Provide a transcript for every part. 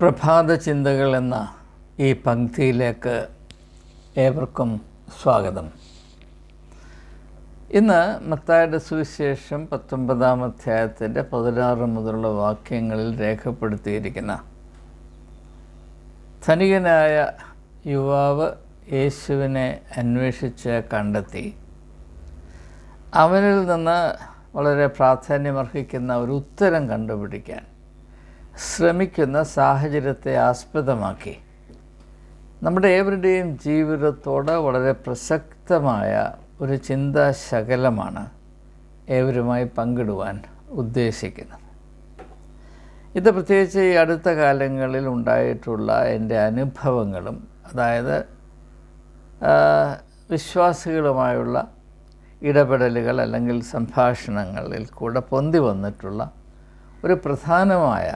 പ്രഭാത ചിന്തകൾ എന്ന ഈ പങ്ക്തിയിലേക്ക് ഏവർക്കും സ്വാഗതം. ഇന്ന് മത്തായുടെ സുവിശേഷം പത്തൊമ്പതാം അധ്യായത്തിന്റെ പതിനാറ് മുതലുള്ള വാക്യങ്ങളിൽ രേഖപ്പെടുത്തിയിരിക്കുന്ന ധനികനായ യുവാവ് യേശുവിനെ അന്വേഷിച്ച് കണ്ടെത്തി. അവനിൽ നിന്ന് വളരെ പ്രാധാന്യമർഹിക്കുന്ന ഒരു ഉത്തരം കണ്ടുപിടിക്കാൻ ശ്രമിക്കുന്ന സാഹചര്യത്തെ ആസ്പദമാക്കി. നമ്മുടെ ഏവരുടെയും ജീവിതത്തോട് വളരെ പ്രസക്തമായ ഒരു ചിന്താശകലമാണ് ഏവരുമായി പങ്കിടുവാൻ ഉദ്ദേശിക്കുന്നത്. ഇത് പ്രത്യേകിച്ച് ഈ അടുത്ത കാലങ്ങളിൽ ഉണ്ടായിട്ടുള്ള എന്റെ അനുഭവങ്ങളും അതായത് വിശ്വാസികളുമായുള്ള ഇടപെടലുകൾ അല്ലെങ്കിൽ സംഭാഷണങ്ങളിൽ കൂടെ പൊന്തി വന്നിട്ടുള്ള ഒരു പ്രധാനമായ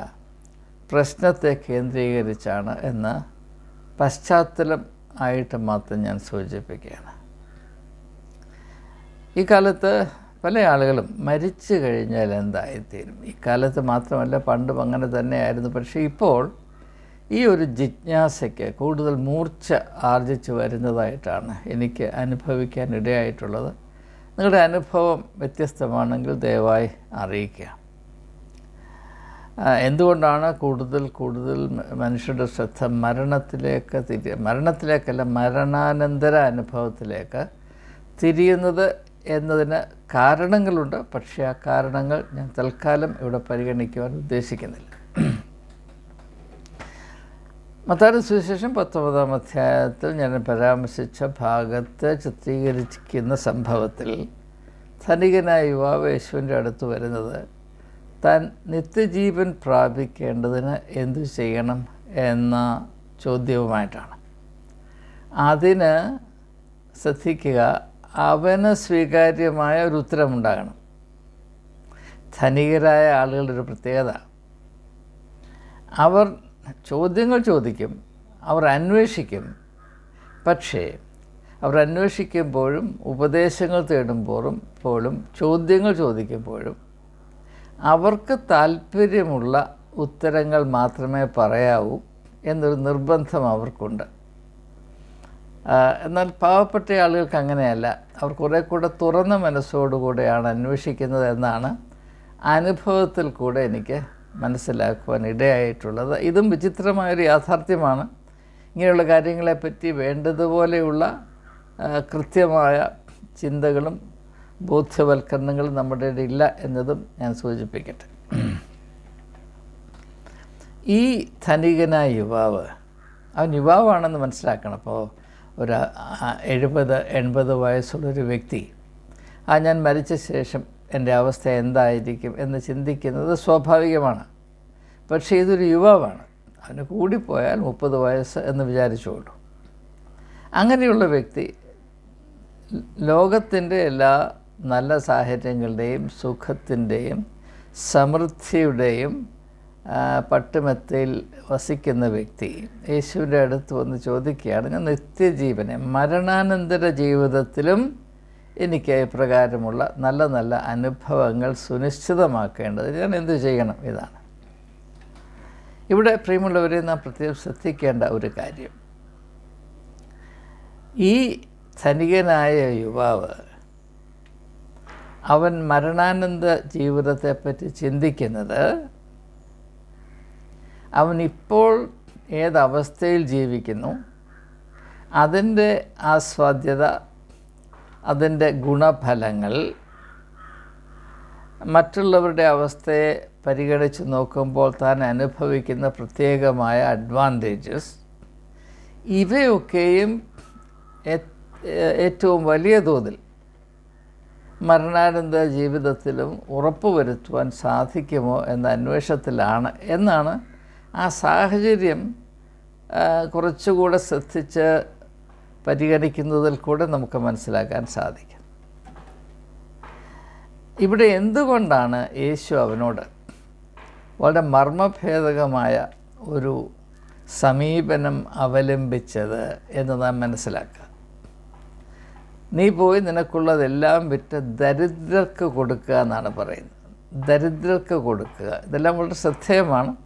പ്രശ്നത്തെ കേന്ദ്രീകരിച്ചാണ് എന്ന പശ്ചാത്തലം ആയിട്ട് മാത്രം ഞാൻ സൂചിപ്പിക്കുകയാണ്. ഈ കാലത്ത് പല ആളുകളും മരിച്ചു കഴിഞ്ഞാൽ എന്തായിത്തീരും? ഈ കാലത്ത് മാത്രമല്ല പണ്ടും അങ്ങനെ തന്നെയായിരുന്നു. പക്ഷേ ഇപ്പോൾ ഈ ഒരു ജിജ്ഞാസയ്ക്ക് കൂടുതൽ മൂർച്ച ആർജിച്ചു വരുന്നതായിട്ടാണ് എനിക്ക് അനുഭവിക്കാൻ ഇടയായിട്ടുള്ളത്. നിങ്ങളുടെ അനുഭവം വ്യത്യസ്തമാണെങ്കിൽ ദയവായി അറിയിക്കുക. എന്തുകൊണ്ടാണ് കൂടുതൽ കൂടുതൽ മനുഷ്യരുടെ ശ്രദ്ധ മരണത്തിലേക്ക് തിരി മരണത്തിലേക്കല്ല മരണാനന്തര അനുഭവത്തിലേക്ക് തിരിയുന്നത് എന്നതിന് കാരണങ്ങളുണ്ട്. പക്ഷേ ആ കാരണങ്ങൾ ഞാൻ തൽക്കാലം ഇവിടെ പരിഗണിക്കുവാൻ ഉദ്ദേശിക്കുന്നില്ല. മത്താരി സുവിശേഷം പത്തൊമ്പതാം അധ്യായത്തിൽ ഞാൻ പരാമർശിച്ച ഭാഗത്ത് ചിത്രീകരിക്കുന്ന സംഭവത്തിൽ ധനികനായ യുവാവ് യേശുവിന്റെ അടുത്ത് വരുന്നത് താൻ നിത്യജീവൻ പ്രാപിക്കേണ്ടതിന് എന്തു ചെയ്യണം എന്ന ചോദ്യവുമായിട്ടാണ്. അതിന് ശ്രദ്ധിക്കുക അവന് സ്വീകാര്യമായ ഒരു ഉത്തരമുണ്ടാകണം. ധനികരായ ആളുകളുടെ ഒരു പ്രത്യേകത. അവർ ചോദ്യങ്ങൾ ചോദിക്കും അവർ അന്വേഷിക്കും. പക്ഷേ അവർ അന്വേഷിക്കുമ്പോഴും ഉപദേശങ്ങൾ തേടുമ്പോഴും പോലും ചോദ്യങ്ങൾ ചോദിക്കുമ്പോഴും അവർക്ക് താല്പര്യമുള്ള ഉത്തരങ്ങൾ മാത്രമേ പറയാവൂ എന്നൊരു നിർബന്ധം അവർക്കുണ്ട്. എന്നാൽ പാവപ്പെട്ട ആളുകൾക്ക് അങ്ങനെയല്ല. അവർ കുറേ കൂടെ തുറന്ന മനസ്സോടുകൂടെയാണ് അന്വേഷിക്കുന്നത് എന്നാണ് അനുഭവത്തിൽ കൂടെ എനിക്ക് മനസ്സിലാക്കുവാൻ ഇടയായിട്ടുള്ളത്. ഇതും വിചിത്രമായൊരു യാഥാർത്ഥ്യമാണ്. ഇങ്ങനെയുള്ള കാര്യങ്ങളെപ്പറ്റി വേണ്ടതുപോലെയുള്ള കൃത്യമായ ചിന്തകളും ബോധ്യവൽക്കരണങ്ങളും നമ്മുടെ ഇല്ല എന്നതും ഞാൻ സൂചിപ്പിക്കട്ടെ. ഈ ധനികനായ യുവാവ് അവൻ യുവാവാണെന്ന് മനസ്സിലാക്കണം. അപ്പോൾ ഒരു എഴുപത് എൺപത് വയസ്സുള്ളൊരു വ്യക്തി ആ ഞാൻ മരിച്ച ശേഷം എന്റെ അവസ്ഥ എന്തായിരിക്കും? എന്ന് ചിന്തിക്കുന്നത് സ്വാഭാവികമാണ്. പക്ഷേ ഇതൊരു യുവാവാണ്. അവന് കൂടിപ്പോയാൽ മുപ്പത് വയസ്സ് എന്ന് വിചാരിച്ചുകൊള്ളൂ അങ്ങനെയുള്ള വ്യക്തി ലോകത്തിന്റെ എല്ലാ നല്ല സാഹചര്യങ്ങളുടെയും സുഖത്തിന്റെയും സമൃദ്ധിയുടെയും പട്ടുമെത്തയിൽ വസിക്കുന്ന വ്യക്തി യേശുവിന്റെ അടുത്ത് വന്ന് ചോദിക്കുകയാണ് ഞാൻ നിത്യജീവനെ മരണാനന്തര ജീവിതത്തിലും എനിക്ക് ഇപ്രകാരമുള്ള നല്ല നല്ല അനുഭവങ്ങൾ സുനിശ്ചിതമാക്കേണ്ടത്? ഞാൻ എന്തു ചെയ്യണം? ഇതാണ്. ഇവിടെ പ്രിയമുള്ളവരെ നാം പ്രത്യേകം ശ്രദ്ധിക്കേണ്ട ഒരു കാര്യം. ഈ ധനികനായ യുവാവ് അവൻ മരണാനന്ദ ജീവിതത്തെപ്പറ്റി ചിന്തിക്കുന്നത് അവൻ ഇപ്പോൾ ഏതവസ്ഥയിൽ ജീവിക്കുന്നു? അതിന്റെ ആസ്വാദ്യത അതിന്റെ ഗുണഫലങ്ങൾ മറ്റുള്ളവരുടെ അവസ്ഥയെ പരിഗണിച്ച് നോക്കുമ്പോൾ താൻ അനുഭവിക്കുന്ന പ്രത്യേകമായ അഡ്വാന്റേജസ് ഇവയൊക്കെയും ഏറ്റവും വലിയ തോതിൽ മരണാനന്തര ജീവിതത്തിലും ഉറപ്പുവരുത്തുവാൻ സാധിക്കുമോ എന്ന അന്വേഷണത്തിലാണ്. എന്നാണ് ആ സാഹചര്യം കുറച്ചുകൂടെ ശ്രദ്ധിച്ച് പരിഗണിക്കുന്നതിൽ കൂടെ നമുക്ക് മനസ്സിലാക്കാൻ സാധിക്കും. ഇവിടെ എന്തുകൊണ്ടാണ് യേശു അവനോട് വളരെ മർമ്മഭേദകമായ ഒരു സമീപനം അവലംബിച്ചത് എന്ന് നാം മനസ്സിലാക്കുക നീ പോയി നിനക്കുള്ളതെല്ലാം വിറ്റ് ദരിദ്രർക്ക് കൊടുക്കുക എന്നാണ് പറയുന്നത്. ദരിദ്രർക്ക് കൊടുക്കുക. ഇതെല്ലാം വളരെ ശ്രദ്ധേയമാണ്.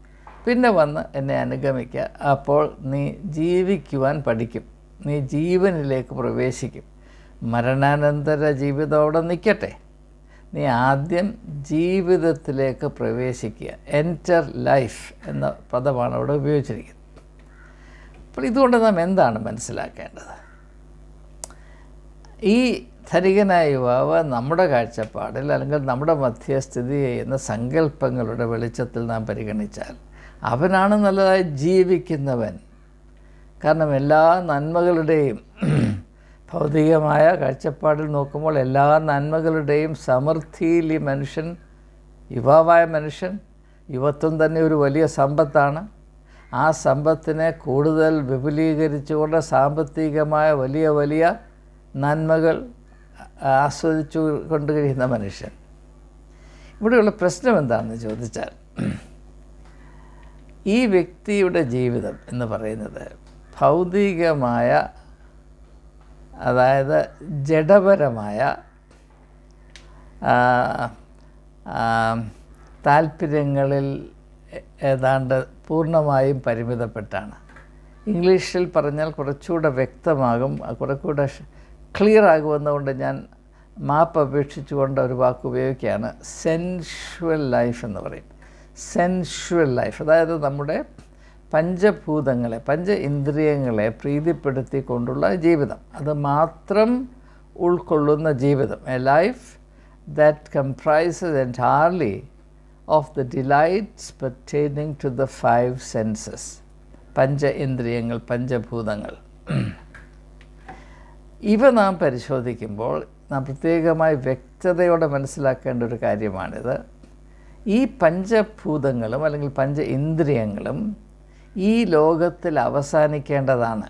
പിന്നെ വന്ന് എന്നെ അനുഗമിക്കുക. അപ്പോൾ നീ ജീവിക്കുവാൻ പഠിക്കും. നീ ജീവനിലേക്ക് പ്രവേശിക്കും. മരണാനന്തര ജീവിതം അവിടെ നിൽക്കട്ടെ. നീ ആദ്യം ജീവിതത്തിലേക്ക് പ്രവേശിക്കുക. എന്റർ ലൈഫ് എന്ന പദമാണ് അവിടെ ഉപയോഗിച്ചിരിക്കുന്നത്. അപ്പോൾ ഇതുകൊണ്ട് നാം എന്താണ് മനസ്സിലാക്കേണ്ടത്? ഈ ധനികനായ യുവാവ് നമ്മുടെ കാഴ്ചപ്പാടിൽ അല്ലെങ്കിൽ നമ്മുടെ മധ്യ സ്ഥിതി ചെയ്യുന്ന സങ്കല്പങ്ങളുടെ വെളിച്ചത്തിൽ നാം പരിഗണിച്ചാൽ അവനാണ് നല്ലതായി ജീവിക്കുന്നവൻ. കാരണം എല്ലാ നന്മകളുടെയും ഭൗതികമായ കാഴ്ചപ്പാടിൽ നോക്കുമ്പോൾ എല്ലാ നന്മകളുടെയും സമൃദ്ധിയിൽ ഈ മനുഷ്യൻ യുവാവായ മനുഷ്യൻ യുവത്വം തന്നെ ഒരു വലിയ സമ്പത്താണ്. ആ സമ്പത്തിനെ കൂടുതൽ വിപുലീകരിച്ചുകൊണ്ട് സാമ്പത്തികമായ വലിയ വലിയ നന്മകൾ ആസ്വദിച്ചു കൊണ്ട് കഴിയുന്ന മനുഷ്യൻ. ഇവിടെയുള്ള പ്രശ്നം എന്താണെന്ന് ചോദിച്ചാൽ ഈ വ്യക്തിയുടെ ജീവിതം എന്ന് പറയുന്നത് ഭൗതികമായ അതായത് ജഡപരമായ താല്പര്യങ്ങളിൽ ഏതാണ്ട് പൂർണമായും പരിമിതപ്പെട്ടാണ്. ഇംഗ്ലീഷിൽ പറഞ്ഞാൽ കുറച്ചുകൂടെ വ്യക്തമാകും കുറച്ചുകൂടെ ക്ലിയർ ആകുമെന്നുകൊണ്ട് ഞാൻ മാപ്പ് അപേക്ഷിച്ചുകൊണ്ട് ഒരു വാക്ക് ഉപയോഗിക്കുകയാണ്. സെൻഷ്വൽ ലൈഫ് എന്ന് പറയും. സെൻഷ്വൽ ലൈഫ് അതായത് നമ്മുടെ പഞ്ചഭൂതങ്ങളെ പഞ്ച ഇന്ദ്രിയങ്ങളെ പ്രീതിപ്പെടുത്തിക്കൊണ്ടുള്ള ജീവിതം. അത് മാത്രം ഉൾക്കൊള്ളുന്ന ജീവിതം. A life that comprises entirely of the delights pertaining to the five senses പഞ്ച ഇന്ദ്രിയങ്ങൾ പഞ്ചഭൂതങ്ങൾ. ഇവ നാം പരിശോധിക്കുമ്പോൾ നാം പ്രത്യേകമായി വ്യക്തതയോടെ മനസ്സിലാക്കേണ്ട ഒരു കാര്യമാണിത്. ഈ പഞ്ചഭൂതങ്ങളും അല്ലെങ്കിൽ പഞ്ച ഇന്ദ്രിയങ്ങളും ഈ ലോകത്തിൽ അവസാനിക്കേണ്ടതാണ്.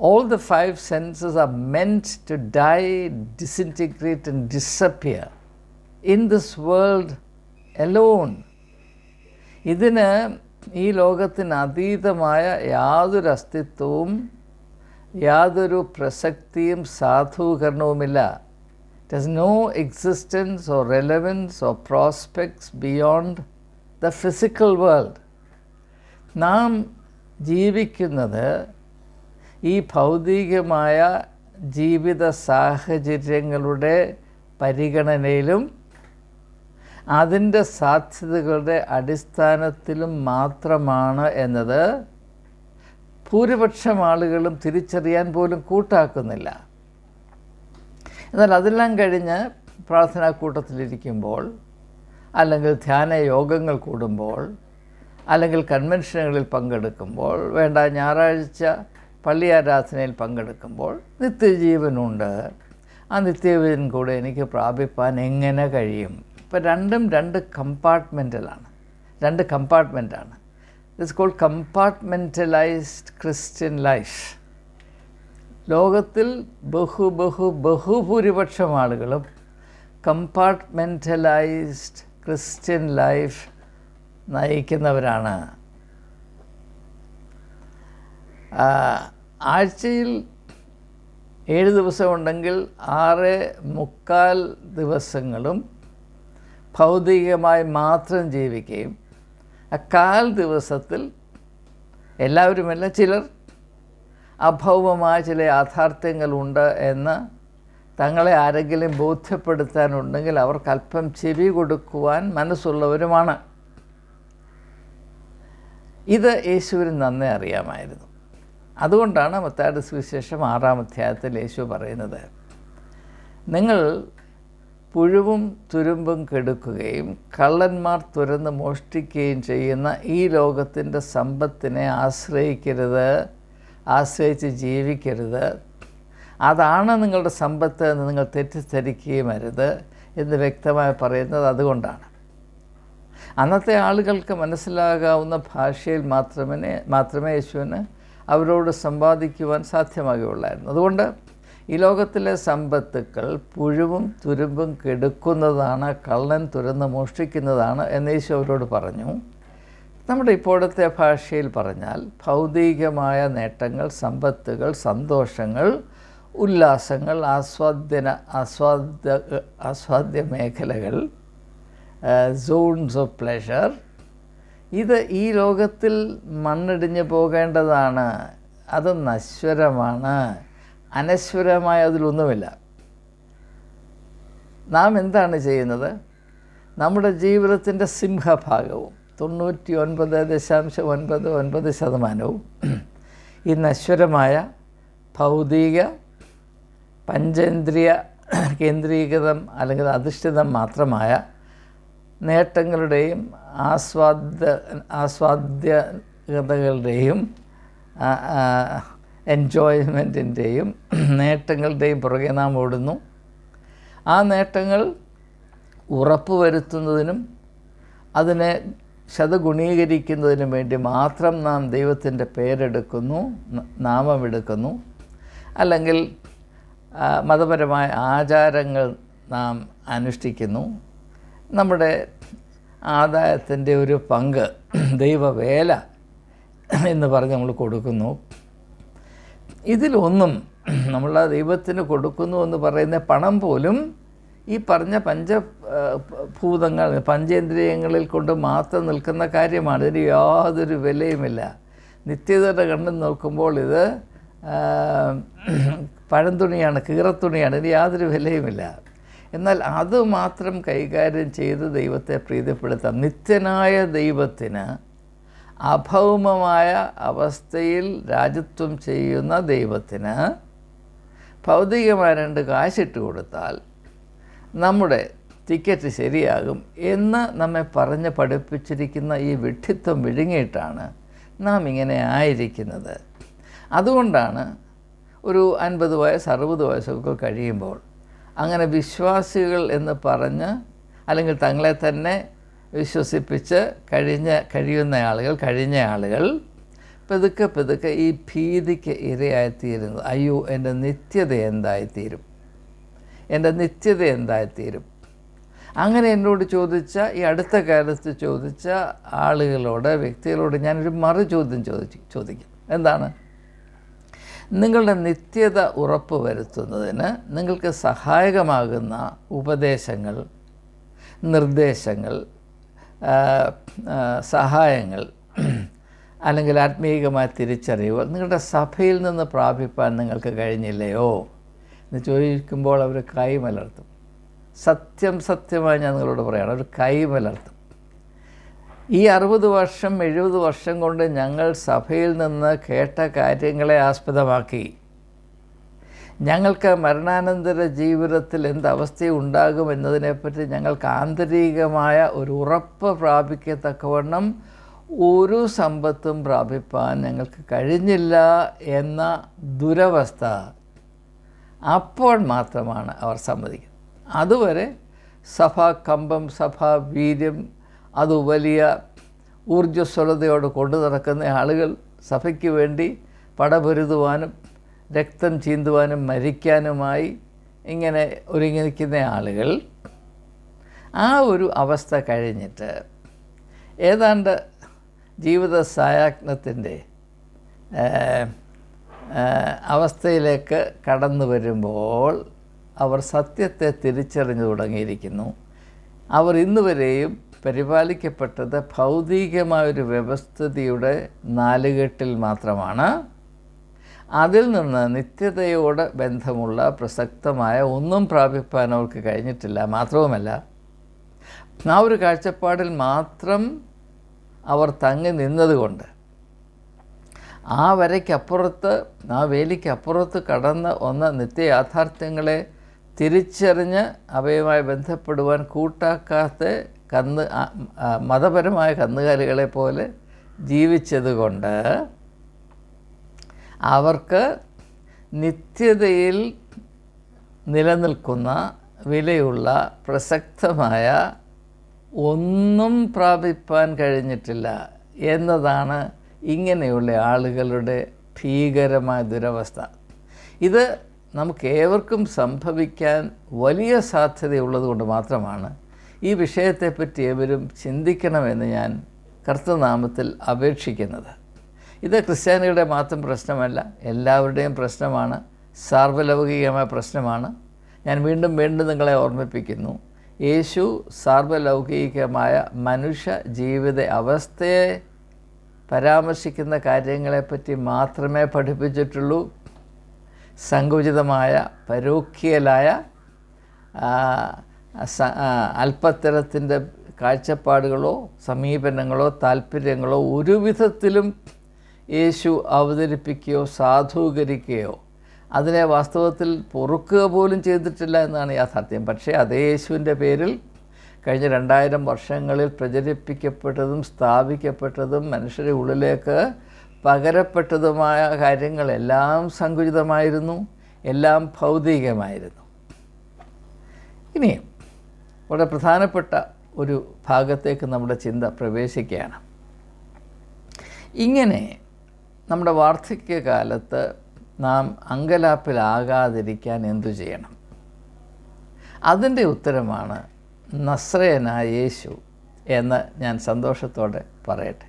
All the five senses are meant to die disintegrate and disappear in this world alone ഇതിന് ഈ ലോകത്തിന് അതീതമായ യാതൊരു അസ്തിത്വവും യാതൊരു പ്രസക്തിയും സാധൂകരണവുമില്ല. It has no existence or relevance or prospects beyond the physical world നാം ജീവിക്കുന്നത് ഈ ഭൗതികമായ ജീവിത സാഹചര്യങ്ങളുടെ പരിഗണനയിലും അതിന്റെ സാധ്യതകളുടെ അടിസ്ഥാനത്തിലും മാത്രമാണ് എന്നത് ഭൂരിപക്ഷം ആളുകളും തിരിച്ചറിയാൻ പോലും കൂട്ടാക്കുന്നില്ല. എന്നാൽ അതെല്ലാം കഴിഞ്ഞ് പ്രാർത്ഥനാ കൂട്ടത്തിലിരിക്കുമ്പോൾ അല്ലെങ്കിൽ ധ്യാന യോഗങ്ങൾ കൂടുമ്പോൾ അല്ലെങ്കിൽ കൺവെൻഷനുകളിൽ പങ്കെടുക്കുമ്പോൾ വേണ്ട ഞായറാഴ്ച പള്ളി ആരാധനയിൽ പങ്കെടുക്കുമ്പോൾ നിത്യജീവനുണ്ട്. ആ നിത്യജീവൻ കൂടെ എനിക്ക് പ്രാപിപ്പാൻ എങ്ങനെ കഴിയും? ഇപ്പം രണ്ടും രണ്ട് കമ്പാർട്ട്മെന്റലാണ് രണ്ട് കമ്പാർട്ട്മെന്റാണ് it's called compartmentalized Christian life ലോകത്തിൽ ബഹു ബഹു ബഹുഭൂരിപക്ഷം ആളുകളും കമ്പാർട്ട്മെന്റലൈസ്ഡ് ക്രിസ്ത്യൻ ലൈഫ് നയിക്കുന്നവരാണ്. ആഴ്ചയിൽ ഏഴ് ദിവസമുണ്ടെങ്കിൽ ആറ് മുക്കാൽ ദിവസങ്ങളും ഭൗതികമായി മാത്രം ജീവിക്കുകയും അക്കാൽ ദിവസത്തിൽ എല്ലാവരുമല്ല ചിലർ അഭൗമമായ ചില യാഥാർത്ഥ്യങ്ങളുണ്ട് എന്ന് തങ്ങളെ ആരെങ്കിലും ബോധ്യപ്പെടുത്താനുണ്ടെങ്കിൽ അവർക്ക് അല്പം ചെവി കൊടുക്കുവാൻ മനസ്സുള്ളവരുമാണ്. ഇത് യേശുവിന് നന്നേ അറിയാമായിരുന്നു. അതുകൊണ്ടാണ് മത്തായുടെ സുവിശേഷം ആറാം അധ്യായത്തിൽ യേശു പറയുന്നത് നിങ്ങൾ പുഴുവും തുരുമ്പും കെടുക്കുകയും കള്ളന്മാർ തുരന്ന് മോഷ്ടിക്കുകയും ചെയ്യുന്ന ഈ ലോകത്തിന്റെ സമ്പത്തിനെ ആശ്രയിക്കരുത് ആശ്രയിച്ച് ജീവിക്കരുത്. അതാണ് നിങ്ങളുടെ സമ്പത്ത് എന്ന് നിങ്ങൾ തെറ്റിദ്ധരിക്കുകയും അരുത് എന്ന് വ്യക്തമായി പറയുന്നത് അതുകൊണ്ടാണ്. അന്നത്തെ ആളുകൾക്ക് മനസ്സിലാകാവുന്ന ഭാഷയിൽ മാത്രമേ മാത്രമേ യേശുവിന് അവരോട് സമ്പാദിക്കുവാൻ സാധ്യമാകുകയുള്ളായിരുന്നു. അതുകൊണ്ട് ഈ ലോകത്തിലെ സമ്പത്തുക്കൾ പുഴുവും തുരുമ്പും കെടുക്കുന്നതാണ് കള്ളൻ തുരന്ന് മോഷ്ടിക്കുന്നതാണ് എന്ന് അവരോട് പറഞ്ഞു. നമ്മുടെ ഇപ്പോഴത്തെ ഭാഷയിൽ പറഞ്ഞാൽ ഭൗതികമായ നേട്ടങ്ങൾ സമ്പത്തുകൾ സന്തോഷങ്ങൾ ഉല്ലാസങ്ങൾ ആസ്വാദ്യന ആസ്വാദ്യ ആസ്വാദ്യ മേഖലകൾ സോൺസ് ഓഫ് പ്ലഷർ ഇത് ഈ ലോകത്തിൽ മണ്ണിടിഞ്ഞു പോകേണ്ടതാണ്. അത് നശ്വരമാണ്. അനശ്വരമായ അതിലൊന്നുമില്ല. നാം എന്താണ് ചെയ്യുന്നത്? നമ്മുടെ ജീവിതത്തിന്റെ സിംഹഭാഗവും തൊണ്ണൂറ്റി ഒൻപത് ദശാംശം ഒൻപത് ഒൻപത് ശതമാനവും ഈ നശ്വരമായ ഭൗതിക പഞ്ചേന്ദ്രിയ കേന്ദ്രീകൃതം അല്ലെങ്കിൽ അധിഷ്ഠിതം മാത്രമായ നേട്ടങ്ങളുടെയും ആസ്വാദ്യ ആസ്വാദ്യകതകളുടെയും എൻജോയ്മെന്റിന്റെയും നേട്ടങ്ങളുടെയും പുറകെ നാം ഓടുന്നു. ആ നേട്ടങ്ങൾ ഉറപ്പുവരുത്തുന്നതിനും അതിനെ ശതഗുണീകരിക്കുന്നതിനും വേണ്ടി മാത്രം നാം ദൈവത്തിന്റെ പേരെടുക്കുന്നു നാമമെടുക്കുന്നു. അല്ലെങ്കിൽ മതപരമായ ആചാരങ്ങൾ നാം അനുഷ്ഠിക്കുന്നു. നമ്മുടെ ആദായത്തിന്റെ ഒരു പങ്ക് ദൈവവേല എന്ന് പറഞ്ഞ് നമ്മൾ കൊടുക്കുന്നു. ഇതിലൊന്നും നമ്മൾ ദൈവത്തിന് കൊടുക്കുന്നു എന്ന് പറയുന്ന പണം പോലും ഈ പറഞ്ഞ പഞ്ചഭൂതങ്ങൾ പഞ്ചേന്ദ്രിയങ്ങളിൽ കൊണ്ട് മാത്രം നിൽക്കുന്ന കാര്യമാണ്. ഇതിന് യാതൊരു വിലയുമില്ല. നിത്യതയുടെ കണ്ണിൽ നോക്കുമ്പോൾ ഇത് പഴന്തുണിയാണ് കീറത്തുണിയാണ്. ഇതിന് യാതൊരു വിലയുമില്ല. എന്നാൽ അത് മാത്രം കൈകാര്യം ചെയ്ത് ദൈവത്തെ പ്രീതിപ്പെടുത്താം. നിത്യനായ ദൈവത്തിന് അഭൗമമായ അവസ്ഥയിൽ രാജ്യത്വം ചെയ്യുന്ന ദൈവത്തിന് ഭൗതികമായ രണ്ട് കാശിട്ട് കൊടുത്താൽ നമ്മുടെ ടിക്കറ്റ് ശരിയാകും എന്ന് നമ്മെ പറഞ്ഞ് പഠിപ്പിച്ചിരിക്കുന്ന ഈ വിഡ്ഢിത്വം വിഴുങ്ങിയിട്ടാണ് നാം ഇങ്ങനെ ആയിരിക്കുന്നത്. അതുകൊണ്ടാണ് ഒരു അൻപത് വയസ്സ് അറുപത് വയസ്സൊക്കെ കഴിയുമ്പോൾ അങ്ങനെ വിശ്വാസികൾ എന്ന് പറഞ്ഞ് അല്ലെങ്കിൽ തങ്ങളെ തന്നെ വിശ്വസിപ്പിച്ച് കഴിഞ്ഞ കഴിയുന്ന ആളുകൾ കഴിഞ്ഞ ആളുകൾ പെതുക്കെ പെതുക്കെ ഈ ഭീതിക്ക് ഇരയായിത്തീരുന്നത്. അയ്യോ എന്റെ നിത്യത എന്തായിത്തീരും? എന്റെ നിത്യത എന്തായിത്തീരും? അങ്ങനെ എന്നോട് ചോദിച്ച ഈ അടുത്ത കാലത്ത് ചോദിച്ച ആളുകളോട് വ്യക്തികളോട് ഞാനൊരു മറു ചോദ്യം ചോദിച്ചു ചോദിക്കും. എന്താണ്? നിങ്ങളുടെ നിത്യത ഉറപ്പ് വരുത്തുന്നതിന് നിങ്ങൾക്ക് സഹായകമാകുന്ന ഉപദേശങ്ങൾ നിർദ്ദേശങ്ങൾ സഹായങ്ങൾ അല്ലെങ്കിൽ ആത്മീയമായ തിരിച്ചറിവ് നിങ്ങളുടെ സഭയിൽ നിന്ന് പ്രാപിപ്പാൻ നിങ്ങൾക്ക് കഴിഞ്ഞില്ലയോ എന്ന് ചോദിക്കുമ്പോൾ അവർ കൈമലർത്തും സത്യം സത്യമായി ഞാൻ നിങ്ങളോട് പറയണം അവർ കൈമലർത്തും ഈ അറുപത് വർഷം എഴുപത് വർഷം കൊണ്ട് ഞങ്ങൾ സഭയിൽ നിന്ന് കേട്ട കാര്യങ്ങളെ ആസ്പദമാക്കി. ഞങ്ങൾക്ക് മരണാനന്തര ജീവിതത്തിൽ എന്ത് അവസ്ഥയുണ്ടാകും എന്നതിനെപ്പറ്റി ഞങ്ങൾക്ക് ആന്തരികമായ ഒരു ഉറപ്പ് പ്രാപിക്കത്തക്കവണ്ണം ഒരു സമ്പത്തും പ്രാപിപ്പാൻ ഞങ്ങൾക്ക് കഴിഞ്ഞില്ല എന്ന ദുരവസ്ഥ അപ്പോൾ മാത്രമാണ് അവർ സമ്മതിക്കുന്നത്. അതുവരെ സഭാ കമ്പം സഭാ വീര്യം അത് വലിയ ഊർജസ്വലതയോട് കൊണ്ടു നടക്കുന്ന ആളുകൾ സഭയ്ക്ക് വേണ്ടി പടപൊരുതുവാനും രക്തം ചീന്തുവാനും മരിക്കാനുമായി ഇങ്ങനെ ഒരുങ്ങി നിൽക്കുന്ന ആളുകൾ ആ ഒരു അവസ്ഥ കഴിഞ്ഞിട്ട് ഏതാണ്ട് ജീവിത സായാജ്ഞത്തിന്റെ അവസ്ഥയിലേക്ക് കടന്നു വരുമ്പോൾ അവർ സത്യത്തെ തിരിച്ചറിഞ്ഞു തുടങ്ങിയിരിക്കുന്നു. അവർ ഇന്നുവരെയും പരിപാലിക്കപ്പെട്ടത് ഭൗതികമായൊരു വ്യവസ്ഥിതിയുടെ നാലുകെട്ടിൽ മാത്രമാണ്. അതിൽ നിന്ന് നിത്യതയോട് ബന്ധമുള്ള പ്രസക്തമായ ഒന്നും പ്രാപിപ്പാൻ അവർക്ക് കഴിഞ്ഞിട്ടില്ല മാത്രവുമല്ല ആ ഒരു കാഴ്ചപ്പാടിൽ മാത്രം അവർ തങ്ങി നിന്നതുകൊണ്ട് ആ വരയ്ക്കപ്പുറത്ത് ആ വേലിക്കപ്പുറത്ത് കടന്ന് ഒന്ന് നിത്യ യാഥാർത്ഥ്യങ്ങളെ തിരിച്ചറിഞ്ഞ് അവയുമായി ബന്ധപ്പെടുവാൻ കൂട്ടാക്കാത്ത കന്ന് മതപരമായ കന്നുകാലികളെ പോലെ ജീവിച്ചതുകൊണ്ട് അവർക്ക് നിത്യതയിൽ നിലനിൽക്കുന്ന വിലയുള്ള പ്രസക്തമായ ഒന്നും പ്രാപിപ്പാൻ കഴിഞ്ഞിട്ടില്ല എന്നതാണ് ഇങ്ങനെയുള്ള ആളുകളുടെ ഭീകരമായ ദുരവസ്ഥ. ഇത് നമുക്ക് ഏവർക്കും സംഭവിക്കാൻ വലിയ സാധ്യതയുള്ളതുകൊണ്ട് മാത്രമാണ് ഈ വിഷയത്തെപ്പറ്റി ഏവരും ചിന്തിക്കണമെന്ന് ഞാൻ കർത്തനാമത്തിൽ അപേക്ഷിക്കുന്നത്. ഇത് ക്രിസ്ത്യാനികളുടെ മാത്രം പ്രശ്നമല്ല എല്ലാവരുടെയും പ്രശ്നമാണ് സാർവലൗകികമായ പ്രശ്നമാണ്. ഞാൻ വീണ്ടും വീണ്ടും നിങ്ങളെ ഓർമ്മിപ്പിക്കുന്നു. യേശു സാർവലൗകികമായ മനുഷ്യ ജീവിത അവസ്ഥയെ പരാമർശിക്കുന്ന കാര്യങ്ങളെപ്പറ്റി മാത്രമേ പഠിപ്പിച്ചിട്ടുള്ളൂ. സങ്കുചിതമായ പരോക്കിയലായ അല്പത്തരത്തിന്റെ കാഴ്ചപ്പാടുകളോ സമീപനങ്ങളോ താല്പര്യങ്ങളോ ഒരു വിധത്തിലും യേശു അവതരിപ്പിക്കുകയോ സാധൂകരിക്കുകയോ അതിനെ വാസ്തവത്തിൽ പൊറുക്കുക പോലും ചെയ്തിട്ടില്ല എന്നാണ് യാഥാർത്ഥ്യം. പക്ഷേ അതേ യേശുവിന്റെ പേരിൽ കഴിഞ്ഞ രണ്ടായിരം വർഷങ്ങളിൽ പ്രചരിപ്പിക്കപ്പെട്ടതും സ്ഥാപിക്കപ്പെട്ടതും മനുഷ്യരുടെ ഉള്ളിലേക്ക് പകരപ്പെട്ടതുമായ കാര്യങ്ങളെല്ലാം സങ്കുചിതമായിരുന്നു എല്ലാം ഭൗതികമായിരുന്നു. ഇനിയും വളരെ പ്രധാനപ്പെട്ട ഒരു ഭാഗത്തേക്ക് നമ്മുടെ ചിന്ത പ്രവേശിക്കുകയാണ്. ഇങ്ങനെ നമ്മുടെ വാർദ്ധക്യകാലത്ത് നാം അങ്കലാപ്പിലാകാതിരിക്കാൻ എന്തു ചെയ്യണം? അതിന്റെ ഉത്തരമാണ് നസ്രയനായ യേശു എന്ന് ഞാൻ സന്തോഷത്തോടെ പറയട്ടെ.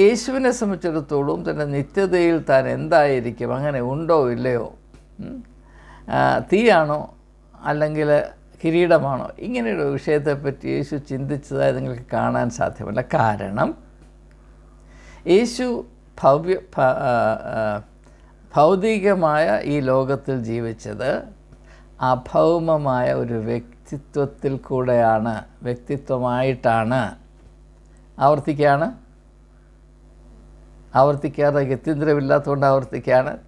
യേശുവിനെ സംബന്ധിച്ചിടത്തോളം തന്റെ നിത്യതയിൽ താൻ എന്തായിരിക്കും? അങ്ങനെ ഉണ്ടോ ഇല്ലയോ? തീയാണോ? അല്ലെങ്കിൽ കിരീടമാണോ? ഇങ്ങനെയുള്ള വിഷയത്തെപ്പറ്റി യേശു ചിന്തിച്ചതായി നിങ്ങൾക്ക് കാണാൻ സാധ്യമല്ല. കാരണം യേശു ഭവ്യ ഭൗതികമായ ഈ ലോകത്തിൽ ജീവിച്ചത് അഭൗമമായ ഒരു വ്യക്തിത്വത്തിൽ കൂടെയാണ് വ്യക്തിത്വമായിട്ടാണ്. ആവർത്തിക്കുകയാണ്. ആവർത്തിക്കാതെ ഗത്യന്തരമില്ലാത്തതുകൊണ്ട് ആവർത്തിക്കുകയാണ്.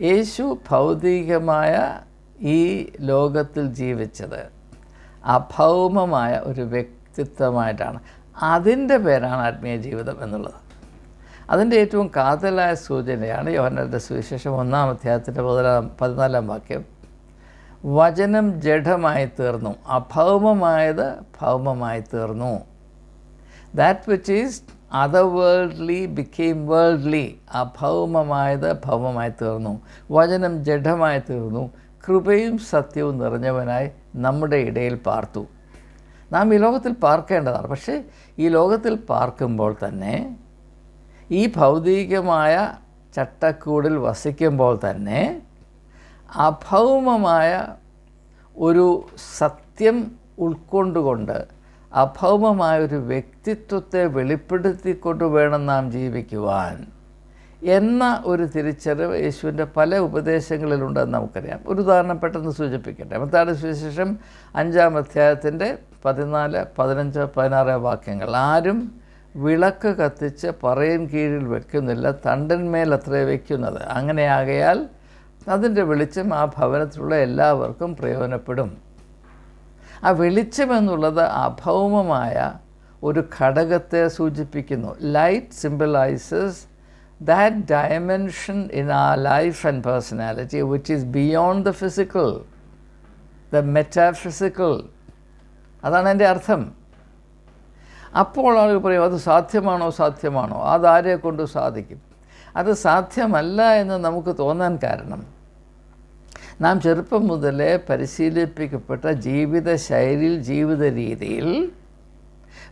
യേശു ഭൗതികമായ ഈ ലോകത്തിൽ ജീവിച്ചത് അഭൗമമായ ഒരു വ്യക്തിത്വമായിട്ടാണ്. അതിന്റെ പേരാണ് ആത്മീയ ജീവിതം എന്നുള്ളത്. അതിന്റെ ഏറ്റവും കാതലായ സൂചനയാണ് യോഹനരുടെ സുവിശേഷം ഒന്നാം അധ്യായത്തിന്റെ പതിനാലാം പതിനാലാം വാക്യം. വചനം ജഡമായി തീർന്നു അഭൗമമായത് ഭൗമമായി തീർന്നു. That which is other worldly became worldly അഭൗമമായത് ഭൗമമായി തീർന്നു. വചനം ജഡമായി തീർന്നു കൃപയും സത്യവും നിറഞ്ഞവനായി നമ്മുടെ ഇടയിൽ പാർത്തു. നാം ഈ ലോകത്തിൽ പാർക്കേണ്ടതാണ് പക്ഷേ ഈ ലോകത്തിൽ പാർക്കുമ്പോൾ തന്നെ ഈ ഭൗതികമായ ചട്ടക്കൂടിൽ വസിക്കുമ്പോൾ തന്നെ അഭൗമമായ ഒരു സത്യം ഉൾക്കൊണ്ടുകൊണ്ട് അഭൗമമായ ഒരു വ്യക്തിത്വത്തെ വെളിപ്പെടുത്തിക്കൊണ്ട് വേണം നാം ജീവിക്കുവാൻ എന്ന ഒരു തിരിച്ചറിവ് യേശുവിന്റെ പല ഉപദേശങ്ങളിലുണ്ടെന്ന് നമുക്കറിയാം. ഒരു ഉദാഹരണം പെട്ടെന്ന് സൂചിപ്പിക്കട്ടെ. മത്താട് സുവിശേഷം അഞ്ചാം അധ്യായത്തിന്റെ പതിനാല് പതിനഞ്ച് പതിനാറ് വാക്യങ്ങൾ. ആരും വിളക്ക് കത്തിച്ച് പറയൻ കീഴിൽ വെക്കുന്നില്ല തണ്ടന്മേൽ അത്രേ വയ്ക്കുന്നത് അങ്ങനെയാകയാൽ അതിന്റെ വെളിച്ചം ആ ഭവനത്തിലുള്ള എല്ലാവർക്കും പ്രയോജനപ്പെടും. ആ വെളിച്ചം എന്നുള്ളത് അഭൗമമായ ഒരു ഘടകത്തെ സൂചിപ്പിക്കുന്നു. Light symbolises that dimension in a life and personality which is beyond the physical the metaphysical അതാണ് എന്റെ അർത്ഥം. അപ്പോൾ ആളുകൾ പറയും അത് സാധ്യമാണോ സാധ്യമാണോ? അതാരെ കൊണ്ട് സാധിക്കും? അത് സാധ്യമല്ല എന്ന് നമുക്ക് തോന്നാൻ കാരണം നാം ചെറുപ്പം മുതലേ പരിശീലിപ്പിക്കപ്പെട്ട ജീവിത ശൈലിയിൽ ജീവിത രീതിയിൽ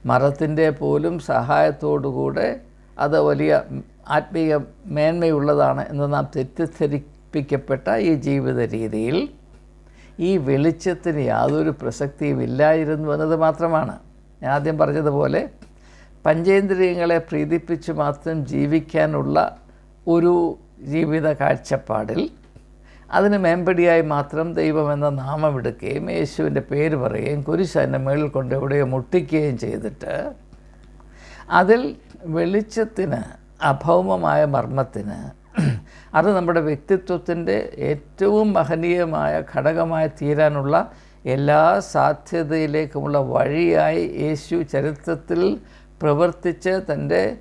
മരത്തിന്റെ പോലും സഹായത്തോടുകൂടെ അത് വലിയ ആത്മീയ മേന്മയുള്ളതാണ് എന്ന് നാം തെറ്റിദ്ധരിപ്പിക്കപ്പെട്ട ഈ ജീവിത രീതിയിൽ ഈ വെളിച്ചത്തിന് യാതൊരു പ്രസക്തിയും ഇല്ലായിരുന്നു എന്നത് മാത്രമാണ്. ഞാൻ ആദ്യം പറഞ്ഞതുപോലെ പഞ്ചേന്ദ്രിയങ്ങളെ പ്രീതിപ്പിച്ച് മാത്രം ജീവിക്കാനുള്ള ഒരു ജീവിത കാഴ്ചപ്പാടിൽ അതിന് മേമ്പടിയായി മാത്രം ദൈവമെന്ന എന്ന നാമമെടുക്കുകയും യേശുവിന്റെ പേര് പറയുകയും കുരിശ് മേളിൽ കൊണ്ട് എവിടെയോ മുട്ടിക്കുകയും ചെയ്തിട്ട് അതിൽ വെളിച്ചത്തിന് അഭൗമമായ മർമ്മത്തിന് അത് നമ്മുടെ വ്യക്തിത്വത്തിന്റെ ഏറ്റവും മഹനീയമായ ഘടകമായി തീരാനുള്ള എല്ലാ സാധ്യതയിലേക്കുമുള്ള വഴിയായി യേശു ചരിത്രത്തിൽ പ്രവർത്തിച്ച് തന്റെ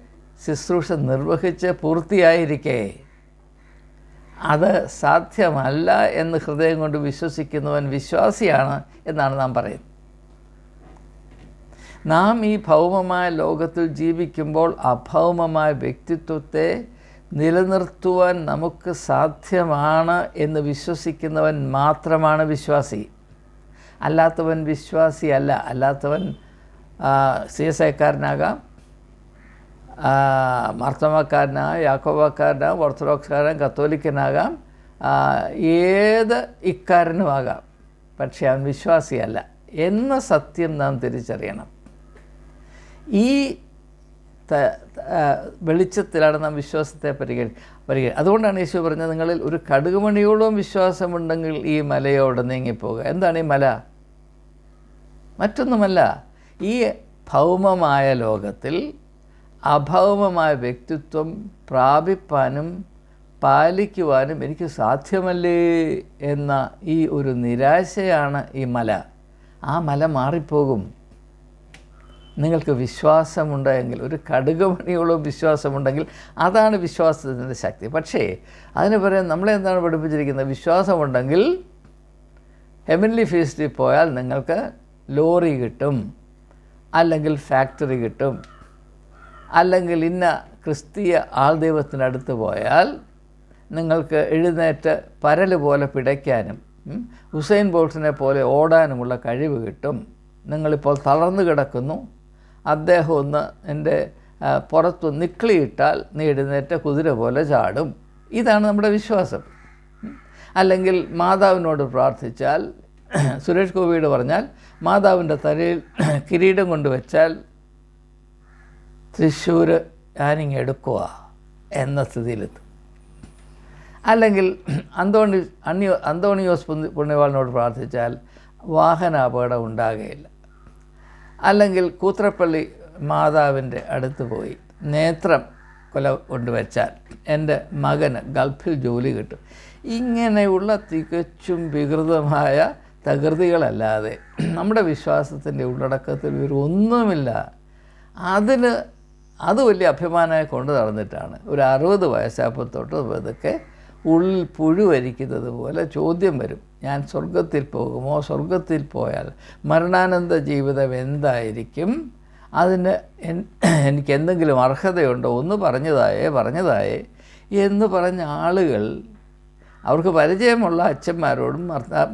ശുശ്രൂഷ നിർവഹിച്ച് പൂർത്തിയായിരിക്കെ. അത് സാധ്യമല്ല എന്ന് ഹൃദയം കൊണ്ട് വിശ്വസിക്കുന്നവൻ വിശ്വാസിയാണ് എന്നാണ് നാം പറയുന്നത്. നാം ഈ ഭൗമമായ ലോകത്തിൽ ജീവിക്കുമ്പോൾ അഭൗമമായ വ്യക്തിത്വത്തെ നിലനിർത്തുവാൻ നമുക്ക് സാധ്യമാണ് എന്ന് വിശ്വസിക്കുന്നവൻ മാത്രമാണ് വിശ്വാസി. അല്ലാത്തവൻ വിശ്വാസിയല്ല. അല്ലാത്തവൻ സി എസ് ഐക്കാരനാകാം മാർത്തമക്കാരനാകാം യാക്കോബക്കാരനാകാം ഓർത്തഡോക്സുകാരൻ കത്തോലിക്കനാകാം. ഏത് ഇക്കാരനുമാകാം. പക്ഷേ അവൻ വിശ്വാസിയല്ല. എന്ന സത്യം നാം തിരിച്ചറിയണം. ഈ വെളിച്ചത്തിലാണ് നാം വിശ്വാസത്തെ പരിഗണി. പരിഗണി അതുകൊണ്ടാണ് യേശു പറഞ്ഞത് നിങ്ങളിൽ ഒരു കടുകുമണിയോളം വിശ്വാസമുണ്ടെങ്കിൽ ഈ മലയോട് നീങ്ങിപ്പോകുക. എന്താണ് ഈ മല? മറ്റൊന്നുമല്ല ഈ ഭൗമമായ ലോകത്തിൽ അഭൗമമായ വ്യക്തിത്വം പ്രാപിപ്പാനും പാലിക്കുവാനും എനിക്ക് സാധ്യമല്ലേ എന്ന ഈ ഒരു നിരാശയാണ് ഈ മല. ആ മല മാറിപ്പോകും. നിങ്ങൾക്ക് വിശ്വാസമുണ്ടെങ്കിൽ ഒരു കടുകുമണിയോളം വിശ്വാസമുണ്ടെങ്കിൽ അതാണ് വിശ്വാസത്തിന്റെ ശക്തി. പക്ഷേ അതിന് പറയാൻ നമ്മളെ എന്താണ് പഠിപ്പിച്ചിരിക്കുന്നത്? വിശ്വാസമുണ്ടെങ്കിൽ ഹെവൻലി ഫീസ്റ്റിൽ പോയാൽ നിങ്ങൾക്ക് ലോറി കിട്ടും അല്ലെങ്കിൽ ഫാക്ടറി കിട്ടും അല്ലെങ്കിൽ ഇന്ന ക്രിസ്തീയ ആൾദൈവത്തിനടുത്ത് പോയാൽ നിങ്ങൾക്ക് എഴുന്നേറ്റ് പരൽ പോലെ പിടയ്ക്കാനും ഹുസൈൻ ബോൾട്ടിനെ പോലെ ഓടാനുമുള്ള കഴിവ് കിട്ടും. നിങ്ങളിപ്പോൾ തളർന്നു കിടക്കുന്നു അദ്ദേഹം ഒന്ന് എന്റെ പുറത്തു നിക്ലിയിട്ടാൽ നീ എഴുന്നേറ്റ് കുതിര പോലെ ചാടും. ഇതാണ് നമ്മുടെ വിശ്വാസം. അല്ലെങ്കിൽ മാതാവിനോട് പ്രാർത്ഥിച്ചാൽ സുരേഷ് ഗോപിയോട് പറഞ്ഞാൽ മാതാവിന്റെ തലയിൽ കിരീടം കൊണ്ടുവച്ചാൽ തൃശ്ശൂർ ഞാനിങ് എടുക്കുക എന്ന സ്ഥിതിയിലെത്തും അല്ലെങ്കിൽ അന്തോണി അന്യോ അന്തോണിയോസ് പുണ്യവാളിനോട് പ്രാർത്ഥിച്ചാൽ വാഹന അപകടം ഉണ്ടാകുകയില്ല അല്ലെങ്കിൽ കൂത്രപ്പള്ളി മാതാവിന്റെ അടുത്ത് പോയി നേത്രം കൊല കൊണ്ടുവച്ചാൽ എന്റെ മകന് ഗൾഫിൽ ജോലി കിട്ടും. ഇങ്ങനെയുള്ള തികച്ചും വികൃതമായ തകൃതികളല്ലാതെ നമ്മുടെ വിശ്വാസത്തിന്റെ ഉള്ളടക്കത്തിൽ ഒരു ഒന്നുമില്ല. അതിന് അത് വലിയ അഭിമാനമായി കൊണ്ട് നടന്നിട്ടാണ് ഒരു അറുപത് വയസ്സാപ്പത്തോട്ട് തൊട്ട് പതുക്കെ ഉള്ളിൽ പുഴുവരിക്കുന്നത് പോലെ ചോദ്യം വരും. ഞാൻ സ്വർഗത്തിൽ പോകുമോ? സ്വർഗത്തിൽ പോയാൽ മരണാനന്ദ ജീവിതം എന്തായിരിക്കും? അതിന് എനിക്ക് എന്തെങ്കിലും അർഹതയുണ്ടോ? ഒന്ന് പറഞ്ഞതായേ പറഞ്ഞതായേ എന്ന് പറഞ്ഞ ആളുകൾ അവർക്ക് പരിചയമുള്ള അച്ഛന്മാരോടും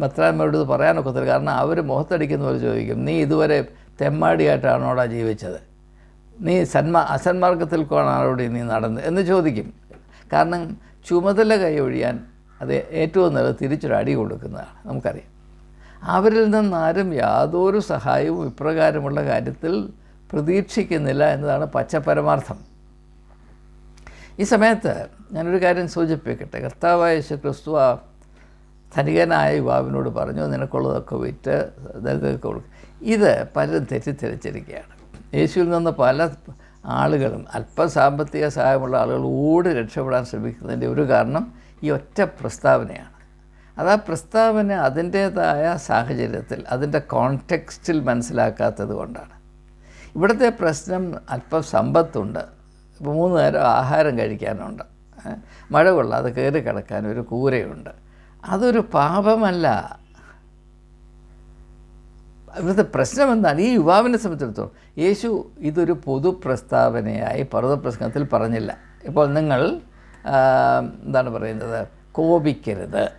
മെത്രാന്മാരോടും പറയാനൊക്കത്തില്ല. കാരണം അവർ മുഖത്തടിക്കുന്നവർ ചോദിക്കും നീ ഇതുവരെ തെമ്മാടിയായിട്ടാണോടാ ജീവിച്ചത്? നീ സന്മാ അസന്മാർഗത്തിൽ കോണാണോടി നീ നടന്ന് എന്ന് ചോദിക്കും. കാരണം ചുമതല കൈയൊഴിയാൻ അത് ഏറ്റവും നല്ല തിരിച്ചൊരു അടി കൊടുക്കുന്നതാണ്. നമുക്കറിയാം. അവരിൽ നിന്നാരും യാതൊരു സഹായവും ഇപ്രകാരമുള്ള കാര്യത്തിൽ പ്രതീക്ഷിക്കുന്നില്ല എന്നതാണ് പച്ചപരമാർത്ഥം. ഈ സമയത്ത് ഞാനൊരു കാര്യം സൂചിപ്പിക്കട്ടെ. കർത്താവായ ക്രിസ്തു ആ ധനികനായ യുവാവിനോട് പറഞ്ഞു നിനക്കുള്ളതൊക്കെ വിറ്റ് ദരിദ്രർക്ക് കൊടുക്കും. ഇത് പലരും തെറ്റിദ്ധരിച്ചിരിക്കുകയാണ്. യേശുവിൽ നിന്ന് പല ആളുകളും അല്പ സാമ്പത്തിക സഹായമുള്ള ആളുകൾ ഓടി രക്ഷപ്പെടാൻ ശ്രമിക്കുന്നതിന്റെ ഒരു കാരണം ഈ ഒറ്റ പ്രസ്താവനയാണ്. അത് ആ പ്രസ്താവന അതിന്റേതായ സാഹചര്യത്തിൽ അതിന്റെ കോൺടെക്സ്റ്റിൽ മനസ്സിലാക്കാത്തത് കൊണ്ടാണ്. ഇവിടുത്തെ പ്രശ്നം അല്പം സമ്പത്തുണ്ട്. ഇപ്പോൾ മൂന്ന് നേരം ആഹാരം കഴിക്കാനുണ്ട്. മഴ അത് കയറി കിടക്കാൻ ഒരു കൂരയുണ്ട്. അതൊരു പാപമല്ല. ഇവിടുത്തെ പ്രശ്നം എന്താണ്? ഈ യുവാവിനെ സംബന്ധിച്ചിടത്തോളം യേശു ഇതൊരു പൊതു പ്രസ്താവനയായി പർവത പ്രസംഗത്തിൽ പറഞ്ഞില്ല. ഇപ്പോൾ നിങ്ങൾ എന്താണ് പറയുന്നത്? കോപിക്കരുത്.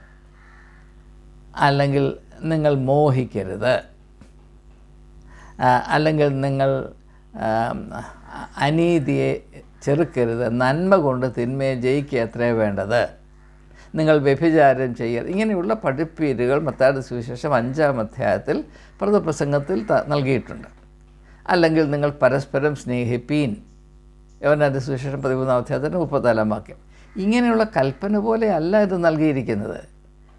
അല്ലെങ്കിൽ നിങ്ങൾ മോഹിക്കരുത്. അല്ലെങ്കിൽ നിങ്ങൾ അനീതിയെ ചെറുക്കരുത്. നന്മ കൊണ്ട് തിന്മയെ ജയിക്കുക എത്രേ വേണ്ടത്? നിങ്ങൾ വ്യഭിചാരം ചെയ്യരുത്. ഇങ്ങനെയുള്ള പഠിപ്പീരുകൾ മത്താട് സുവിശേഷം അഞ്ചാം അധ്യായത്തിൽ പ്രസംഗത്തിൽ നൽകിയിട്ടുണ്ട്. അല്ലെങ്കിൽ നിങ്ങൾ പരസ്പരം സ്നേഹിപ്പീൻ. യവനാട് സുവിശേഷം പതിമൂന്നാം അധ്യായത്തിന്റെ മുപ്പത്തിനാലാം വാക്യം. ഇങ്ങനെയുള്ള കൽപ്പന പോലെ അല്ല ഇത് നൽകിയിരിക്കുന്നത്.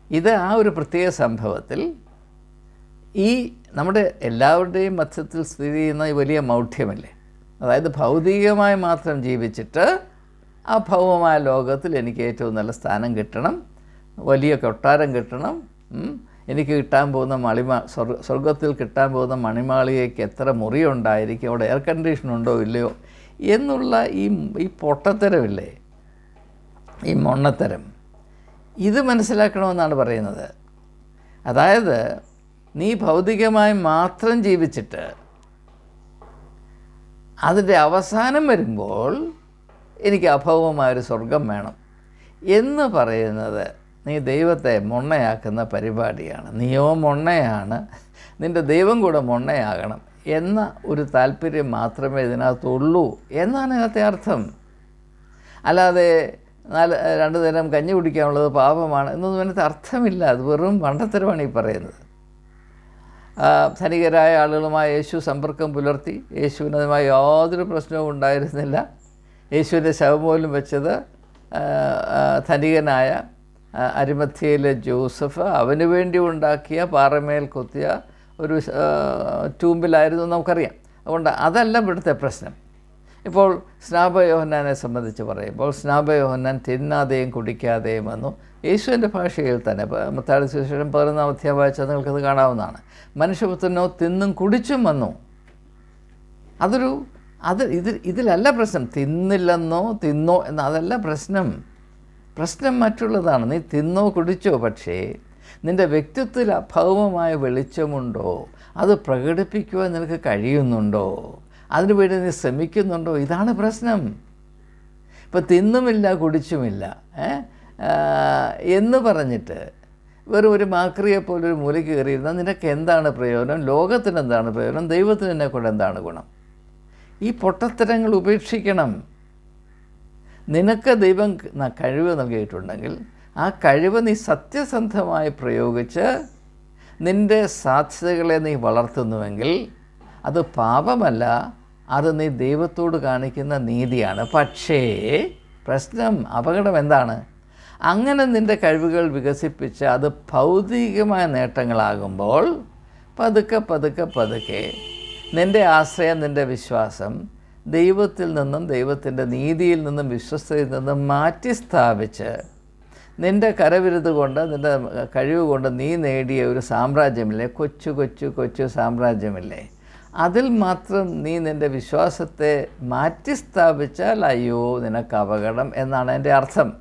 ഇത് ആ ഒരു പ്രത്യേക സംഭവത്തിൽ ഈ നമ്മുടെ എല്ലാവരുടെയും മത്സ്യത്തിൽ സ്ഥിതി ചെയ്യുന്ന ഈ വലിയ മൗഢ്യമല്ലേ? അതായത് ഭൗതികമായി മാത്രം ജീവിച്ചിട്ട് ആ ഭൗമമായ ലോകത്തിൽ എനിക്ക് ഏറ്റവും നല്ല സ്ഥാനം കിട്ടണം വലിയ കൊട്ടാരം കിട്ടണം എനിക്ക് കിട്ടാൻ പോകുന്ന മണിമാ സ്വർഗ സ്വർഗത്തിൽ കിട്ടാൻ പോകുന്ന മണിമാളികയ്ക്ക് എത്ര മുറിയുണ്ടായിരിക്കും അവിടെ എയർ കണ്ടീഷൻ ഉണ്ടോ ഇല്ലയോ എന്നുള്ള ഈ ഈ പൊട്ടത്തരമില്ലേ? ഈ മൊണ്ണത്തരം. ഇത് മനസ്സിലാക്കണമെന്നാണ് പറയുന്നത്. അതായത് നീ ഭൗതികമായി മാത്രം ജീവിച്ചിട്ട് അതിന്റെ അവസാനം വരുമ്പോൾ എനിക്ക് അഭൗമമായൊരു സ്വർഗം വേണം എന്ന് പറയുന്നത് നീ ദൈവത്തെ മൊണ്ണയാക്കുന്ന പരിപാടിയാണ്. നീയോ മൊണ്ണയാണ്. നിന്റെ ദൈവം കൂടെ മൊണ്ണയാകണം എന്ന ഒരു താല്പര്യം മാത്രമേ ഇതിനകത്തുള്ളൂ എന്നാണ് ഇതിനകത്തെ അർത്ഥം. അല്ലാതെ നാല് രണ്ട് നേരം കഞ്ഞി കുടിക്കാനുള്ളത് പാപമാണ് എന്നൊന്നും അതിനകത്ത് അർത്ഥമില്ല. അത് വെറും പണ്ടത്തരമാണ് ഈ പറയുന്നത്. ധനികരായ ആളുകളുമായി യേശു സമ്പർക്കം പുലർത്തി. യേശുവിനുമായി യാതൊരു പ്രശ്നവും ഉണ്ടായിരുന്നില്ല. യേശുവിന്റെ ശവം പോലും വെച്ചത് ധനികനായ അരിമധ്യയിലെ ജോസഫ്. അവന് വേണ്ടി ഉണ്ടാക്കിയ പാറമേൽ കൊത്തിയ ഒരു ട്യൂമ്പിലായിരുന്നു നമുക്കറിയാം. അതുകൊണ്ട് അതല്ല ഇവിടുത്തെ പ്രശ്നം. ഇപ്പോൾ സ്നാപയോഹന്നാനെ സംബന്ധിച്ച് പറയുമ്പോൾ സ്നാപയോഹന്നാൻ തിന്നാതെയും കുടിക്കാതെയും വന്നു. യേശുവിന്റെ ഭാഷയിൽ തന്നെ മത്താടി സുവിശേഷം പതിനൊന്നാം അധ്യായം വായിച്ചാൽ നിങ്ങൾക്കത് കാണാവുന്നതാണ്. മനുഷ്യപുത്രനോ തിന്നും കുടിച്ചും വന്നു. അതൊരു അത് ഇതിൽ ഇതിലല്ല പ്രശ്നം. തിന്നില്ലെന്നോ തിന്നോ എന്ന അതല്ല പ്രശ്നം. പ്രശ്നം മറ്റുള്ളതാണ്. നീ തിന്നോ കുടിച്ചോ പക്ഷേ നിന്റെ വ്യക്തിത്വത്തിൽ അഭൗമമായ വെളിച്ചമുണ്ടോ? അത് പ്രകടിപ്പിക്കുവാൻ നിനക്ക് കഴിയുന്നുണ്ടോ? അതിനുവേണ്ടി നീ ശ്രമിക്കുന്നുണ്ടോ? ഇതാണ് പ്രശ്നം. ഇപ്പം തിന്നുമില്ല കുടിച്ചുമില്ല എന്ന് പറഞ്ഞിട്ട് വെറും ഒരു മാക്രിയെ പോലെ ഒരു മൂലയ്ക്ക് കയറിയിരുന്നാൽ നിനക്ക് എന്താണ് പ്രയോജനം? ലോകത്തിന് എന്താണ് പ്രയോജനം? ദൈവത്തിന് എന്നെ കൊണ്ട് എന്താണ് ഗുണം? ഈ പൊട്ടത്തരങ്ങൾ ഉപേക്ഷിക്കണം. നിനക്ക് ദൈവം കഴിവ് നൽകിയിട്ടുണ്ടെങ്കിൽ ആ കഴിവ് നീ സത്യസന്ധമായി പ്രയോഗിച്ച് നിന്റെ സാധ്യതകളെ നീ വളർത്തുന്നുവെങ്കിൽ അത് പാപമല്ല അത് നീ ദൈവത്തോട് കാണിക്കുന്ന നീതിയാണ്. പക്ഷേ പ്രശ്നം അപകടം എന്താണ്? അങ്ങനെ നിന്റെ കഴിവുകൾ വികസിപ്പിച്ച് അത് ഭൗതികമായ നേട്ടങ്ങളാകുമ്പോൾ പതുക്കെ പതുക്കെ പതുക്കെ നിന്റെ ആശ്രയം നിന്റെ വിശ്വാസം ദൈവത്തിൽ നിന്നും ദൈവത്തിന്റെ നീതിയിൽ നിന്നും വിശ്വസ്തയിൽ നിന്നും മാറ്റി സ്ഥാപിച്ച് നിന്റെ കരവിരുത് കൊണ്ട് നിന്റെ കഴിവ് കൊണ്ട് നീ നേടിയ ഒരു സാമ്രാജ്യമില്ലേ? കൊച്ചു കൊച്ചു കൊച്ചു സാമ്രാജ്യമില്ലേ? അതിൽ മാത്രം നീ നിന്റെ വിശ്വാസത്തെ മാറ്റി സ്ഥാപിച്ചാൽ അയ്യോ നിനക്ക് അപകടം എന്നാണ് എന്റെ അർത്ഥം.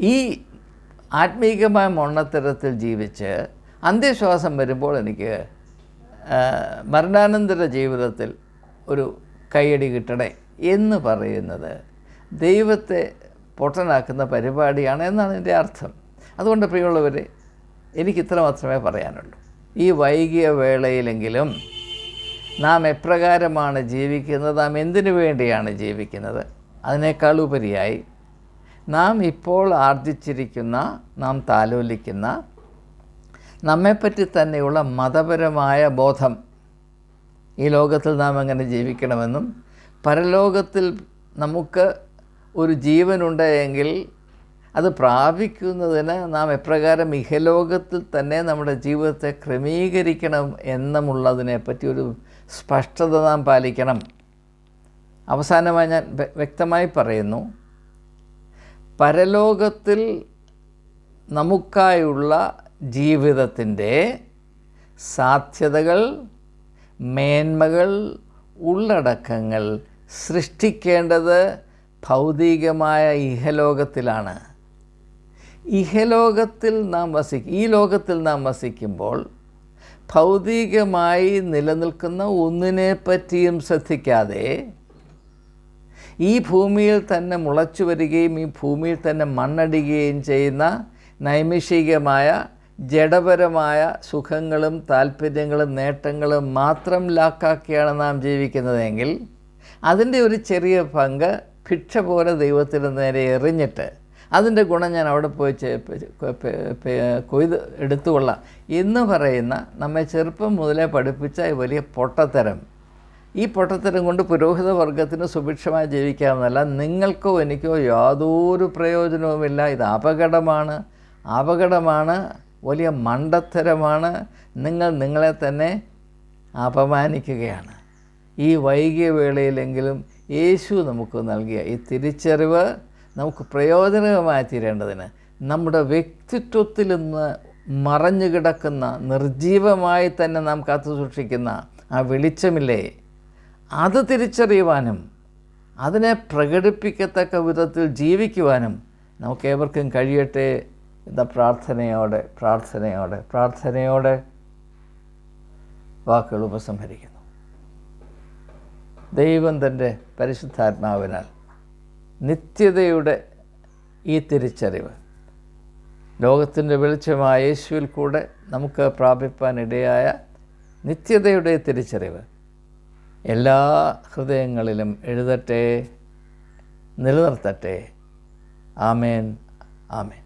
ഈ ആത്മീകമായ മൊണ്ണത്തരത്തിൽ ജീവിച്ച് അന്ത്യശ്വാസം വരുമ്പോൾ എനിക്ക് മരണാനന്തര ജീവിതത്തിൽ ഒരു കൈയടി കിട്ടണേ എന്ന് പറയുന്നത് ദൈവത്തെ പൊട്ടനാക്കുന്ന പരിപാടിയാണ് എന്നാണ് എന്റെ അർത്ഥം. അതുകൊണ്ട് പ്രിയമുള്ളവരെ എനിക്ക് ഇത്ര മാത്രമേ പറയാനുള്ളൂ. ഈ വൈകിയ വേളയിലെങ്കിലും നാം എപ്രകാരമാണ് ജീവിക്കുന്നത്? നാം എന്തിനു വേണ്ടിയാണ് ജീവിക്കുന്നത്? അതിനേക്കാൾ ഉപരിയായി നാം ഇപ്പോൾ ആർജിച്ചിരിക്കുന്ന നാം താലോലിക്കുന്ന നമ്മെപ്പറ്റി തന്നെയുള്ള മതപരമായ ബോധം ഈ ലോകത്തിൽ നാം എങ്ങനെ ജീവിക്കണമെന്നും പരലോകത്തിൽ നമുക്ക് ഒരു ജീവനുണ്ട് എങ്കിൽ അത് പ്രാപിക്കുന്നതിന് നാം എപ്രകാരം ഇഹലോകത്തിൽ തന്നെ നമ്മുടെ ജീവിതത്തെ ക്രമീകരിക്കണം എന്നുമുള്ളതിനെപ്പറ്റി ഒരു സ്പഷ്ടത നാം പാലിക്കണം. അവസാനമായി ഞാൻ വ്യക്തമായി പറയുന്നു പരലോകത്തിൽ നമുക്കായുള്ള ജീവിതത്തിന്റെ സാധ്യതകൾ മേന്മകൾ ഉള്ളടക്കങ്ങൾ സൃഷ്ടിക്കേണ്ടത് ഭൗതികമായ ഇഹലോകത്തിലാണ്. ഇഹലോകത്തിൽ നാം വസിക്കും ഈ ലോകത്തിൽ നാം വസിക്കുമ്പോൾ ഭൗതികമായി നിലനിൽക്കുന്ന ഒന്നിനെ പറ്റിയും ശ്രദ്ധിക്കാതെ ഈ ഭൂമിയിൽ തന്നെ മുളച്ചു വരികയും ഈ ഭൂമിയിൽ തന്നെ മണ്ണടിക്കുകയും ചെയ്യുന്ന നൈമിഷികമായ ജഡപരമായ സുഖങ്ങളും താല്പര്യങ്ങളും നേട്ടങ്ങളും മാത്രം ലാക്കാക്കിയാണ് നാം ജീവിക്കുന്നതെങ്കിൽ അതിന്റെ ഒരു ചെറിയ പങ്ക് ഭിക്ഷ പോലെ ദൈവത്തിന് നേരെ എറിഞ്ഞിട്ട് അതിന്റെ ഗുണം ഞാൻ അവിടെ പോയി കൊയ്ത് എടുത്തുകൊള്ളാം. എന്ന് പറയുന്ന നമ്മെ ചെറുപ്പം മുതലേ പഠിപ്പിച്ച വലിയ പൊട്ടത്തരം. ഈ പൊട്ടത്തരം കൊണ്ട് പുരോഹിത വർഗത്തിന് സുഭിക്ഷമായി ജീവിക്കാമെന്നല്ല നിങ്ങൾക്കോ എനിക്കോ യാതൊരു പ്രയോജനവുമില്ല. ഇത് അപകടമാണ്. അപകടമാണ്. വലിയ മണ്ടത്തരമാണ്. നിങ്ങൾ നിങ്ങളെ തന്നെ അപമാനിക്കുകയാണ്. ഈ വൈകിയ വേളയിലെങ്കിലും യേശു നമുക്ക് നൽകിയ ഈ തിരിച്ചറിവ് നമുക്ക് പ്രയോജനകമായി തീരേണ്ടതിന് നമ്മുടെ വ്യക്തിത്വത്തിൽ നിന്ന് മറഞ്ഞു കിടക്കുന്ന നിർജീവമായി തന്നെ നാം കാത്തു സൂക്ഷിക്കുന്ന ആ വെളിച്ചമില്ലേ? അത് തിരിച്ചറിയുവാനും അതിനെ പ്രകടിപ്പിക്കത്തക്ക വിധത്തിൽ ജീവിക്കുവാനും നമുക്ക് ഏവർക്കും കഴിയട്ടെ എന്ന പ്രാർത്ഥനയോടെ പ്രാർത്ഥനയോടെ പ്രാർത്ഥനയോടെ വാക്കുകൾ ഉപസംഹരിക്കുന്നു. ദൈവം തന്റെ പരിശുദ്ധാത്മാവിനാൽ നിത്യതയുടെ ഈ തിരിച്ചറിവ്. ലോകത്തിന്റെ വെളിച്ചമായ യേശുവിൽ കൂടെ നമുക്ക് പ്രാപിപ്പാനിടയായ നിത്യതയുടെ തിരിച്ചറിവ്. എല്ലാ ഹൃദയങ്ങളിലും എഴുതട്ടെ നിലനിർത്തട്ടെ. ആമേൻ ആമേൻ.